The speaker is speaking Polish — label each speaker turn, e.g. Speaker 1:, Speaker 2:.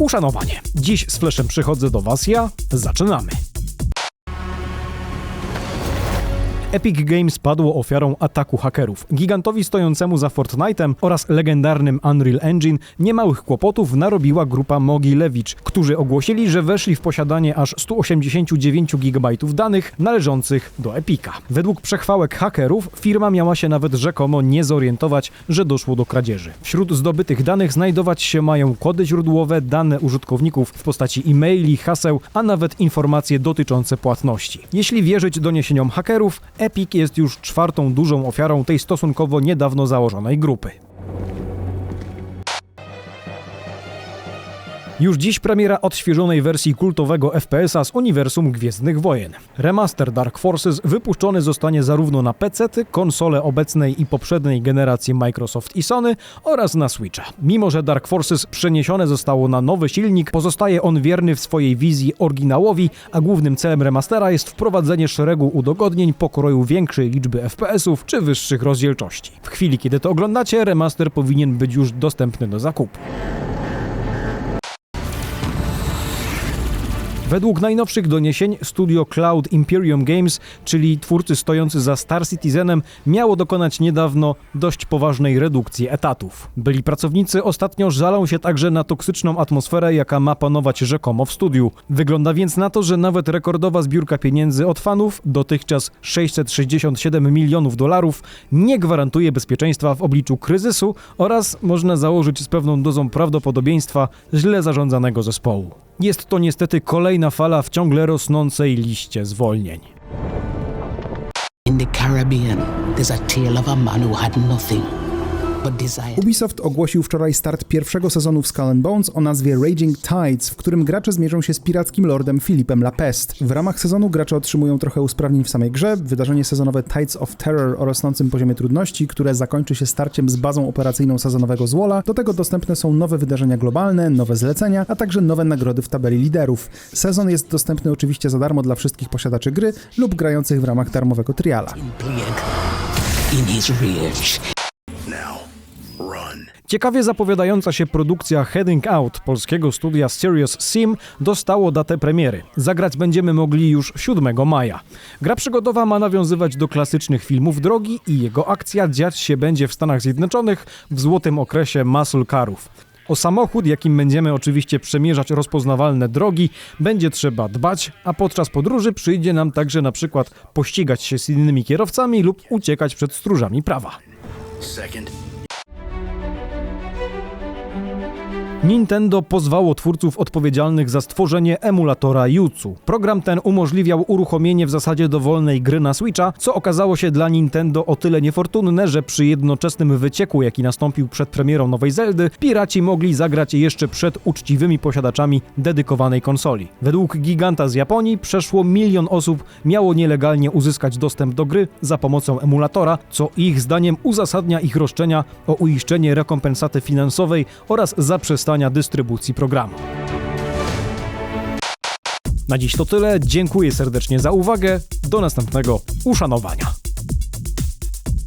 Speaker 1: Uszanowanie. Dziś z Flashem przychodzę do Was ja. Zaczynamy. Epic Games padło ofiarą ataku hakerów. Gigantowi stojącemu za Fortnite'em oraz legendarnym Unreal Engine niemałych kłopotów narobiła grupa Mogilewicz, którzy ogłosili, że weszli w posiadanie aż 189 GB danych należących do Epica. Według przechwałek hakerów firma miała się nawet rzekomo nie zorientować, że doszło do kradzieży. Wśród zdobytych danych znajdować się mają kody źródłowe, dane użytkowników w postaci e-maili, haseł, a nawet informacje dotyczące płatności. Jeśli wierzyć doniesieniom hakerów, Epic jest już czwartą dużą ofiarą tej stosunkowo niedawno założonej grupy. Już dziś premiera odświeżonej wersji kultowego FPS-a z uniwersum Gwiezdnych Wojen. Remaster Dark Forces wypuszczony zostanie zarówno na PC, konsole obecnej i poprzedniej generacji Microsoft i Sony oraz na Switcha. Mimo, że Dark Forces przeniesione zostało na nowy silnik, pozostaje on wierny w swojej wizji oryginałowi, a głównym celem remastera jest wprowadzenie szeregu udogodnień pokroju większej liczby FPS-ów czy wyższych rozdzielczości. W chwili, kiedy to oglądacie, remaster powinien być już dostępny do zakupu. Według najnowszych doniesień studio Cloud Imperium Games, czyli twórcy stojący za Star Citizenem, miało dokonać niedawno dość poważnej redukcji etatów. Byli pracownicy ostatnio żalą się także na toksyczną atmosferę, jaka ma panować rzekomo w studiu. Wygląda więc na to, że nawet rekordowa zbiórka pieniędzy od fanów, dotychczas 667 milionów dolarów, nie gwarantuje bezpieczeństwa w obliczu kryzysu oraz można założyć z pewną dozą prawdopodobieństwa źle zarządzanego zespołu. Jest to niestety kolejna fala w ciągle rosnącej liście zwolnień.
Speaker 2: In the Caribbean, there's a tale of a man who had nothing.
Speaker 3: Ubisoft ogłosił wczoraj start pierwszego sezonu w Skull and Bones o nazwie Raging Tides, w którym gracze zmierzą się z pirackim lordem Filipem Lapest. W ramach sezonu gracze otrzymują trochę usprawnień w samej grze, wydarzenie sezonowe Tides of Terror o rosnącym poziomie trudności, które zakończy się starciem z bazą operacyjną sezonowego Zwola. Do tego dostępne są nowe wydarzenia globalne, nowe zlecenia, a także nowe nagrody w tabeli liderów. Sezon jest dostępny oczywiście za darmo dla wszystkich posiadaczy gry lub grających w ramach darmowego triala.
Speaker 1: Ciekawie zapowiadająca się produkcja Heading Out polskiego studia Serious Sim dostało datę premiery. Zagrać będziemy mogli już 7 maja. Gra przygodowa ma nawiązywać do klasycznych filmów drogi i jego akcja dziać się będzie w Stanach Zjednoczonych w złotym okresie muscle carów. O samochód, jakim będziemy oczywiście przemierzać rozpoznawalne drogi, będzie trzeba dbać, a podczas podróży przyjdzie nam także na przykład pościgać się z innymi kierowcami lub uciekać przed stróżami prawa.
Speaker 4: Second.
Speaker 1: Nintendo pozwało twórców odpowiedzialnych za stworzenie emulatora Yuzu. Program ten umożliwiał uruchomienie w zasadzie dowolnej gry na Switcha, co okazało się dla Nintendo o tyle niefortunne, że przy jednoczesnym wycieku, jaki nastąpił przed premierą nowej Zeldy, piraci mogli zagrać jeszcze przed uczciwymi posiadaczami dedykowanej konsoli. Według giganta z Japonii przeszło milion osób miało nielegalnie uzyskać dostęp do gry za pomocą emulatora, co ich zdaniem uzasadnia ich roszczenia o uiszczenie rekompensaty finansowej oraz zaprzestanie dystrybucji programu. Na dziś to tyle. Dziękuję serdecznie za uwagę. Do następnego uszanowania.